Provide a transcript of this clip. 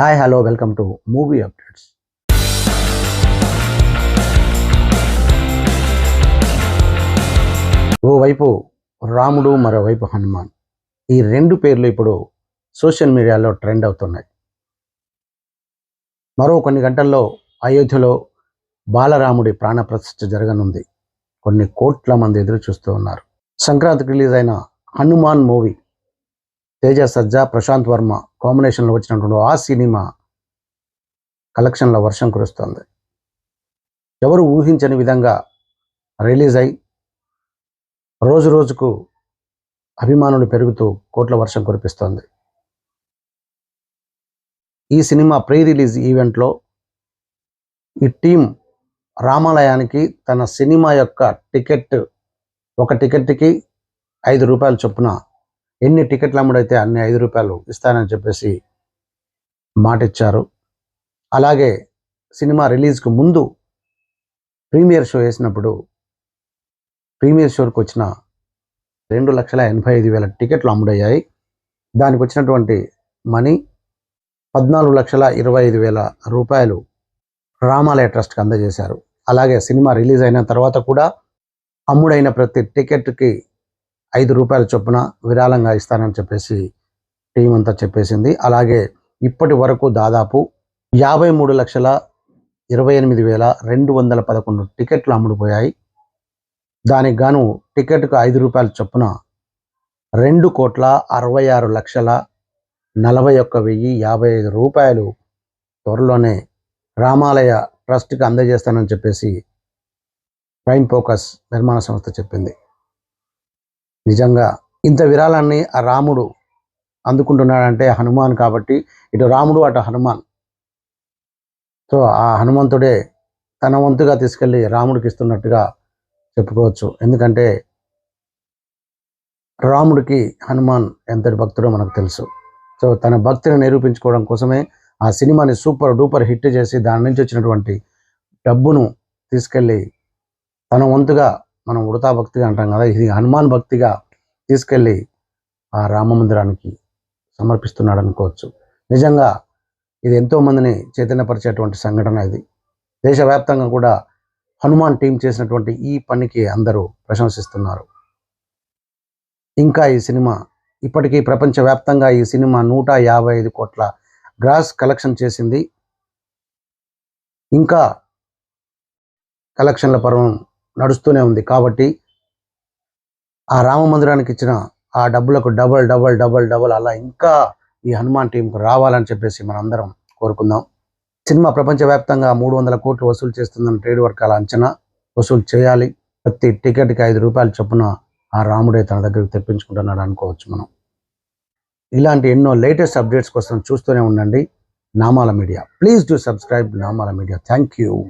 Hi hello welcome to movie updates ఓవైపు రాముడు మరోవైపు హనుమాన్. ఈ రెండు పేర్లు ఇప్పుడు సోషల్ మీడియాలో ట్రెండ్ అవుతున్నాయి. మరో కొన్ని గంటల్లో అయోధ్యలో బాలరాముడి ప్రాణప్రతిష్ఠ జరగనుంది. కొన్ని కోట్ల మంది ఎదురు చూస్తూ ఉన్నారు. సంక్రాంతికి రిలీజ్ అయిన హనుమాన్ మూవీ. తేజ సజ్జా ప్రశాంత్ వర్మ కాంబినేషన్లో వచ్చినటువంటి ఆ సినిమా కలెక్షన్ల వర్షం కురుస్తుంది. ఎవరు ఊహించని విధంగా రిలీజ్ అయి రోజు రోజుకు అభిమానులు పెరుగుతూ కోట్ల వర్షం కురిపిస్తోంది. ఈ సినిమా ప్రీ రిలీజ్ ఈవెంట్లో ఈ టీం రామాలయానికి తన సినిమా యొక్క టికెట్ ఒక టికెట్కి ఐదు రూపాయల చొప్పున ఎన్ని టికెట్లు అమ్ముడైతే అన్ని ఐదు రూపాయలు ఇస్తానని చెప్పేసి మాట ఇచ్చారు అలాగే సినిమా రిలీజ్కు ముందు ప్రీమియర్ షో వేసినప్పుడు ప్రీమియర్ షోకి వచ్చిన రెండు లక్షల ఎనభై ఐదు వేల టికెట్లు అమ్ముడయ్యాయి. దానికి వచ్చినటువంటి మనీ పద్నాలుగు లక్షల ఇరవై ఐదు వేల రూపాయలు రామాలయ ట్రస్ట్కి అందజేశారు. అలాగే సినిమా రిలీజ్ అయిన తర్వాత కూడా అమ్ముడైన ప్రతి టికెట్కి ఐదు రూపాయల చొప్పున విరాళంగా ఇస్తానని చెప్పేసి టీం అంతా చెప్పేసింది. అలాగే ఇప్పటి వరకు దాదాపు యాభై మూడు లక్షల ఇరవై ఎనిమిది వేల రెండు వందల పదకొండు టికెట్లు అమ్ముడుపోయాయి దానికి గాను టికెట్కు ఐదు రూపాయల చొప్పున రెండు కోట్ల అరవై ఆరు లక్షల నలభై ఒక్క వెయ్యి యాభై ఐదు రూపాయలు త్వరలోనే రామాలయ ట్రస్ట్కి అందజేస్తానని చెప్పేసి ప్రైమ్ ఫోకస్ నిర్మాణ సంస్థ చెప్పింది. నిజంగా ఇంత విరాళాన్ని ఆ రాముడు అందుకుంటున్నాడంటే హనుమాన్ కాబట్టి ఇటు రాముడు అటు హనుమాన్. సో ఆ హనుమంతుడే తన వంతుగా తీసుకెళ్ళి రాముడికి ఇస్తున్నట్టుగా చెప్పుకోవచ్చు. ఎందుకంటే రాముడికి హనుమాన్ ఎంతటి భక్తుడో మనకు తెలుసు. సో తన భక్తిని నిరూపించుకోవడం కోసమే ఆ సినిమాని సూపర్ డూపర్ హిట్ చేసి దాని నుంచి వచ్చినటువంటి డబ్బును తీసుకెళ్ళి తన వంతుగా మనం ఉడతా భక్తిగా అంటాం కదా ఇది హనుమాన్ భక్తిగా తీసుకెళ్ళి ఆ రామ మందిరానికి సమర్పిస్తున్నాడు అనుకోవచ్చు. నిజంగా ఇది ఎంతో మందిని చైతన్యపరిచేటువంటి సంఘటన ఇది. దేశవ్యాప్తంగా కూడా హనుమాన్ టీం చేసినటువంటి ఈ పనికి అందరూ ప్రశంసిస్తున్నారు. ఇంకా ఈ సినిమా ఇప్పటికీ ప్రపంచవ్యాప్తంగా ఈ సినిమా నూట యాభై ఐదు కోట్ల గ్రాస్ కలెక్షన్ చేసింది. ఇంకా కలెక్షన్ల పర్వం నడుస్తూనే ఉంది. కాబట్టి ఆ రామ మందిరానికి ఇచ్చిన ఆ డబ్బులకు డబల్ డబల్ డబల్ డబల్ అలా ఇంకా ఈ హనుమాన్ టీంకు రావాలని చెప్పేసి మనందరం కోరుకుందాం. సినిమా ప్రపంచవ్యాప్తంగా మూడు వందల కోట్లు వసూలు చేస్తుందని ట్రేడ్ వర్గాల అంచనా వసూలు చేయాలి. ప్రతి టికెట్కి ఐదు రూపాయల చొప్పున ఆ రాముడే తన దగ్గరికి తెప్పించుకుంటున్నాడు అనుకోవచ్చు మనం. ఇలాంటి ఎన్నో లేటెస్ట్ అప్డేట్స్ కోసం చూస్తూనే ఉండండి. Namala media. Please do subscribe Namala media. Thank you.